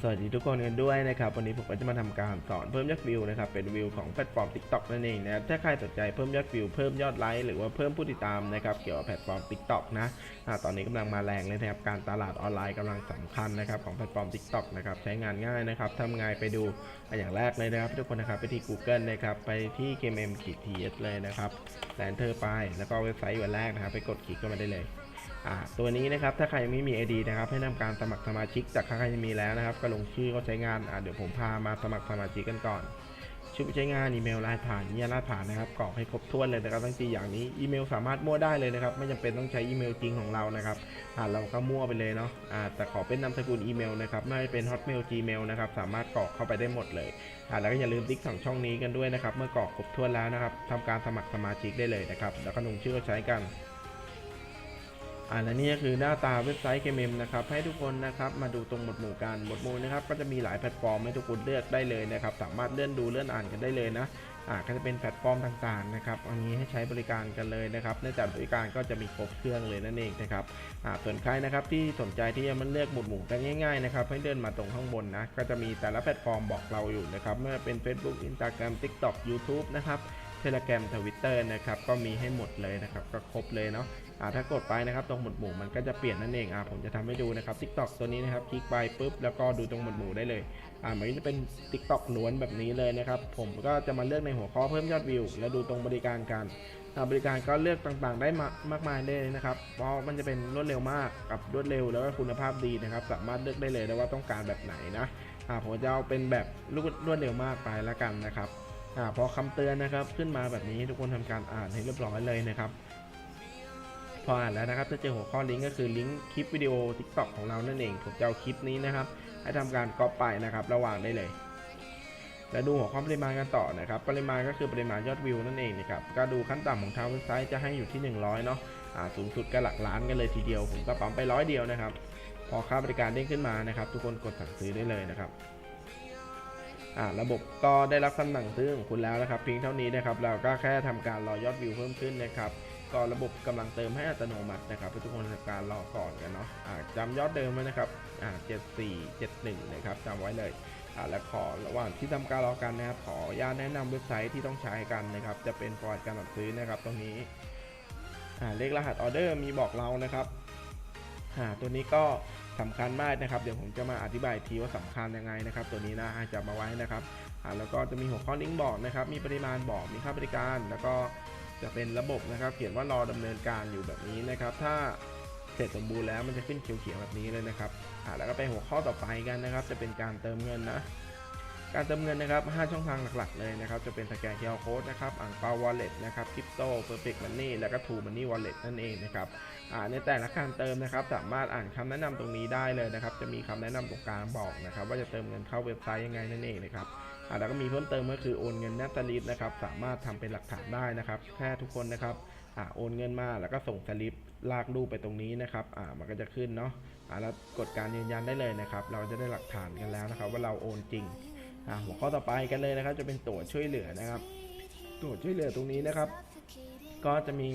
สวัสดีทุกคนกันด้วยนะครับ วันนี้ผมก็จะมาทำการสอนเพิ่มยอดวิวนะครับ เป็นวิวของแพลตฟอร์ม TikTok นั่นเองนะถ้าใครสนใจเพิ่มยอดวิว เพิ่มยอดไลค์หรือว่าเพิ่มผู้ติดตามนะครับเกี่ยวกับแพลตฟอร์ม TikTok นะตอนนี้กำลังมาแรงเลยนะครับ การตลาดออนไลน์กำลังสำคัญนะครับของแพลตฟอร์ม TikTok นะครับ ใช้งานง่ายนะครับทำไงไปดูอย่างแรกเลยนะครับ ทุกคนนะครับไปที่ Google นะครับไปที่ kmm ts เลยนะครับแลนเทอร์ไปแล้วก็เว็บไซต์อยู่อันแรกนะครับไปกดคลิกเข้ามาได้เลย ตัวนี้นะครับถ้าใครยังไม่มี ID นะครับให้ทำการสมัครสมาชิกจากใครยังมีแล้วนะครับก็ลงชื่อก็ใช้งานเดี๋ยวผมพามาสมัครสมาชิกกันก่อนชื่อผู้ใช้งานอีเมลรายผ่านเนี่ยรายผ่านนะครับกรอกให้ครบถ้วนเลยนะครับทั้งสี่อย่างนี้อีเมลสามารถมั่วได้เลยนะครับไม่จำเป็นต้องใช้อีเมลจริงของเรานะครับอ่าเราก็มั่วไปเลยเนาะแต่ขอเป็นนามสกุลอีเมลนะครับไม่เป็น Hotmail Gmail นะครับสามารถกรอกเข้าไปได้หมดเลยแล้วก็อย่าลืมติ๊กสองช่องนี้กันด้วยนะครับเมื่อกรอกครบถ้วนแล้วนะครับทำการสมัครสมาชิกได้เลยนะครับแล้วก็ลงชื่อใช้กัน อ่าและนี่ก็คือหน้าตาเว็บไซต์ KMM นะครับให้ทุกคนนะครับมาดูตรงหมวดหมู่กันหมวดหมู่นะครับก็จะมีหลายแพลตฟอร์มให้ทุกคนเลือกได้เลยนะครับสามารถเลื่อนดูเลื่อนอ่านกันได้เลยนะอ่าก็จะเป็นแพลตฟอร์มต่างๆนะครับอันนี้ให้ใช้บริการกันเลยนะครับในแต่บริการก็จะมีครบเครื่องเลยนั่นเองนะครับอ่าส่วนใครนะครับที่สนใจที่จะมาเลือกหมวดหมู่กันง่ายๆนะครับให้เดินมาตรงข้างบนนะก็จะมีแต่ละแพลตฟอร์มบอกเราอยู่นะครับไม่ว่าเป็น Facebook Instagram TikTok YouTube นะครับเทเล gram ทวิตเตอร์นะครับก็มีให้หมดเลยนะครับก็ครบเลยเนาะ ถ้ากดไปนะครับตรงหมวดหมู่มันก็จะเปลี่ยนนั่นเองอ่าผมจะทำให้ดูนะครับ TikTok ตัวนี้นะครับคลิกไปปุ๊บแล้วก็ดูตรงหมวดหมู่ได้เลยอ่ามันจะเป็น TikTok ล้วนแบบนี้เลยนะครับผมก็จะมาเลือกในหัวข้อเพิ่มยอดวิว แล้วดูตรงบริการการอ่าบริการก็เลือกต่างๆ ได้มามากมายเลยนะครับ เพราะมันจะเป็นรวดเร็วมากกับรวดเร็วแล้วก็คุณภาพดีนะครับ สามารถเลือกได้เลยว่าต้องการแบบไหนนะผมจะเอาเป็นแบบรวดเร็วมากไปแล้วกันนะครับอพอคำเตือนนะครับขึ้นมาแบบนี้ทุกคนทำการอ่านให้เรียบร้อยเลยนะครับ พออ่านแล้วนะครับจะเจอหัวข้อลิงก์ก็คือลิงก์คลิปวิดีโอ TikTok ของเรานั่นเองผมจะเอาคลิปนี้นะครับให้ทำการก๊อปไปนะครับระหว่างได้เลย แล้วดูหัวข้อปริมาณกันต่อนะครับ ปริมาณก็คือปริมาณยอดวิวนั่นเองนะครับก็ดูขั้นต่ำของทางเว็บไซต์จะให้อยู่ที่ 100เนาะอ่าสูงสุดก็หลักล้านกันเลยทีเดียว ผมก็ปั๊มไปร้อยเดียวนะครับ พอค่าบริการเด้งขึ้นมานะครับ ทุกคนกดสั่งซื้อได้เลยนะครับอ่าระบบก็ได้รับคำสั่งซื้อของคุณแล้วนะครับเพียงเท่านี้นะครับ เราก็แค่ทำการรอยอดวิวเพิ่มขึ้นนะครับ ก็ระบบกำลังเติมให้อัตโนมัตินะครับทุกคนทำการรอก่อนกันเนาะอ่าจำยอดเดิมไว้นะครับอ่า7471นะครับจำไว้เลยอ่าและขอระหว่างที่ทำการรอกันนะครับขออนุญาตแนะนำเว็บไซต์ที่ต้องใช้กันนะครับ จะเป็นประวัติการสั่งซื้อนะครับ ตรงนี้อ่าเลขรหัสออเดอร์มีบอกเรานะครับอ่าตัวนี้ก็สำคัญมากนะครับ เดี๋ยวผมจะมาอธิบายทีว่าสำคัญยังไงนะครับ ตัวนี้นะจจะมาไว้นะครับอ่าแล้วก็จะมีหัวข้อลิงก์บอกนะครับ มีปริมาณบอกมีค่าบริการ แล้วก็ จะเป็นระบบนะครับ เขียนว่ารอดำเนินการอยู่แบบนี้นะครับ ถ้าเสร็จสมบูรณ์แล้วมันจะขึ้นเขียวๆแบบนี้เลยนะครับอ่าแล้วก็ไปหัวข้อต่อไปกันนะครับ จะเป็นการเติมเงินนะ การเติมเงินนะครับ 5 ช่องทางหลักๆเลยนะครับ จะเป็นสแกน QR Code นะครับอ่างเปาวอลเล็ตนะครับคริปโตเพอร์เฟกต์มันนี่แล้วก็ทูมันนี่วอลเล็ตนั่นเองนะครับอ่าในแต่ละการเติมนะครับ สามารถอ่านคำแนะนำตรงนี้ได้เลยนะครับ จะมีคำแนะนำตรงกลางบอกนะครับ ว่าจะเติมเงินเข้าเว็บไซต์ยังไงนั่นเองนะครับ แล้วก็มีเพิ่มเติมก็คือโอนเงินนัตลิปนะครับ สามารถทำเป็นหลักฐานได้นะครับ แค่ทุกคนนะครับอ่าโอนเงินมาแล้วก็ส่งสลิปลากรูปไปตรงนี้นะครับอ่ามันก็จะขึ้นเนาะอ่าแล้วกดการยืนยันได้เลยนะครับ เราจะได้หลักฐานกันแล้วนะครับ ว่าเราโอนจริงอ่าหัวข้อต่อไปกันเลยนะครับ จะเป็นตั๋วช่วยเหลือนะครับ ตั๋วช่วยเหลือตรงนี้นะครับ ก็จะมี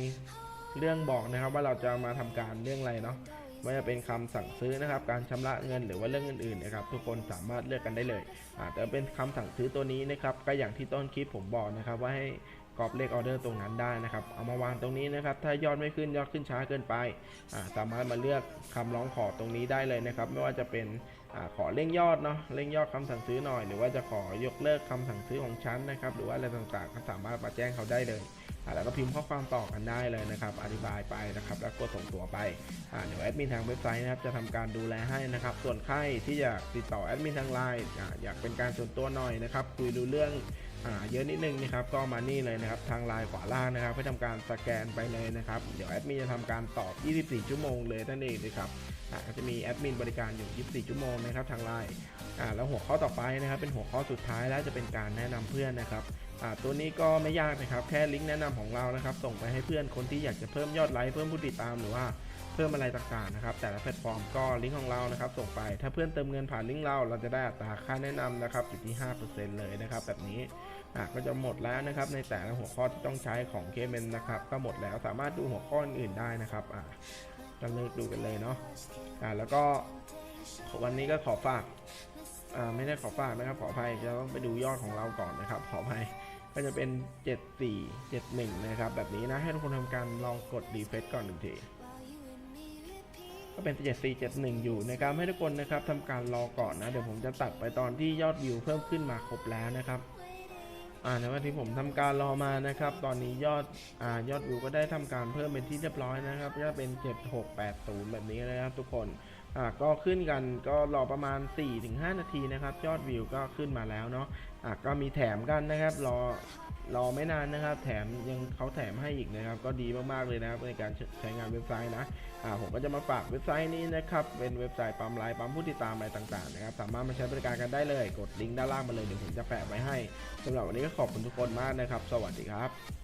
เรื่องบอกนะครับว่าเราจะมาทำการเรื่องอะไรเนาะ ไม่ว่าจะเป็นคำสั่งซื้อนะครับ การชำระเงินหรือว่าเรื่องอื่นๆนะครับ ทุกคนสามารถเลือกกันได้เลยอาแต่เป็นคำสั่งซื้อตัวนี้นะครับก็อย่างที่ต้นคลิปผมบอกนะครับ ว่าให้กรอบเลขออเดอร์ตรงนั้นได้นะครับ เอามาวางตรงนี้นะครับ ถ้ายอดไม่ขึ้นยอดขึ้นช้าเกินไป สามารถมาเลือกคำร้องขอตรงนี้ได้เลยนะครับ ไม่ว่าจะเป็นอขอเร่งยอดเนาะ เร่งยอดคำสั่งซื้อหน่อย หรือว่าจะขอยกเลิกคำสั่งซื้อของฉันนะครับ หรือว่าอะไรต่างๆ ก็สามารถมาแจ้งเขาได้เลย แล้วก็พิมพ์ข้อความต่อกันได้เลยนะครับ อธิบายไปนะครับ แล้วกดส่งตัวไปเดี๋ยวแอดมินทางเว็บไซต์นะครับจะทำการดูแลให้นะครับ ส่วนใครที่อยากติดต่อแอดมินทางไลน์อยากเป็นการส่วนตัวหน่อยนะครับ คุยดูเรื่องอเยอะนิดนึงนะครับก็มานี่เลยนะครับทางไลน์ขวาล่างนะครับให้ทำการสแกนไปเลยนะครับเดี๋ยวแอดมินจะทำการตอบ 24 ชั่วโมงเลยนั่นเองนะครับก็จะมีแอดมินบริการอยู่ 24 ชั่วโมงนะครับทางไลน์แล้วหัวข้อต่อไปนะครับ เป็นหัวข้อสุดท้ายแล้วจะเป็นการแนะนำเพื่อนนะครับ ตัวนี้ก็ไม่ยากนะครับ แค่ลิงก์แนะนำของเรานะครับ ส่งไปให้เพื่อนคนที่อยากจะเพิ่มยอดไลค์เพิ่มผู้ติดตามหรือว่าเพิ่มอะไรต่างๆนะครับ แต่ละแพลตฟอร์มก็ลิงก์ของเรานะครับ ส่งไป ถ้าเพื่อนเติมเงินผ่านลิงก์เรา เราจะได้อัตราค่าแนะนำนะครับอยู่ที่ 5%เลยนะครับ แบบนี้อ่าก็จะหมดแล้วนะครับ ในแต่ละหัวข้อที่ต้องใช้ของเคเมนนะครับ ก็หมดแล้วสามารถดูหัวข้ออื่นได้นะครับอ่าก็เลิกดูกันเลยเนาะอ่าแล้วก็วันนี้ก็ขอฝากอ่าไม่ได้ขอฝากนะครับ ขออภัยจะต้องไปดูยอดของเราก่อนนะครับ ขออภัย ก็จะเป็น 74 71 นะครับ แบบนี้นะ ให้ทุกคนทำการลองกดรีเฟซก่อนหนึ่งทีก็เป็น 74 71 อยู่นะครับ ให้ทุกคนนะครับทำการรอก่อนนะ เดี๋ยวผมจะตัดไปตอนที่ยอดวิวเพิ่มขึ้นมาครบแล้วนะครับอ่าในวันที่ผมทำการรอมานะครับ ตอนนี้ยอดอ่ายอดวิวก็ได้ทำการเพิ่มเป็นที่เรียบร้อยนะครับ ก็เป็น 7680 แบบนี้นะครับทุกคน อ่าก็ขึ้นกันก็รอประมาณ 4-5 นาทีนะครับ ยอดวิวก็ขึ้นมาแล้วเนาะอ่าก็มีแถมกันนะครับ รอรอไม่นานนะครับ แถมยังเขาแถมให้อีกนะครับ ก็ดีมากๆเลยนะครับในการใช้งานเว็บไซต์นะอ่าผมก็จะมาฝากเว็บไซต์นี้นะครับ เป็นเว็บไซต์ปั๊มไลน์ปั๊มผู้ติดตามอะไรต่างๆนะครับ สามารถมาใช้บริการกันได้เลย กดลิงก์ด้านล่างมาเลยเดี๋ยวผมจะแปะไว้ให้สำหรับวันนี้ก็ขอบคุณทุกคนมากนะครับ สวัสดีครับ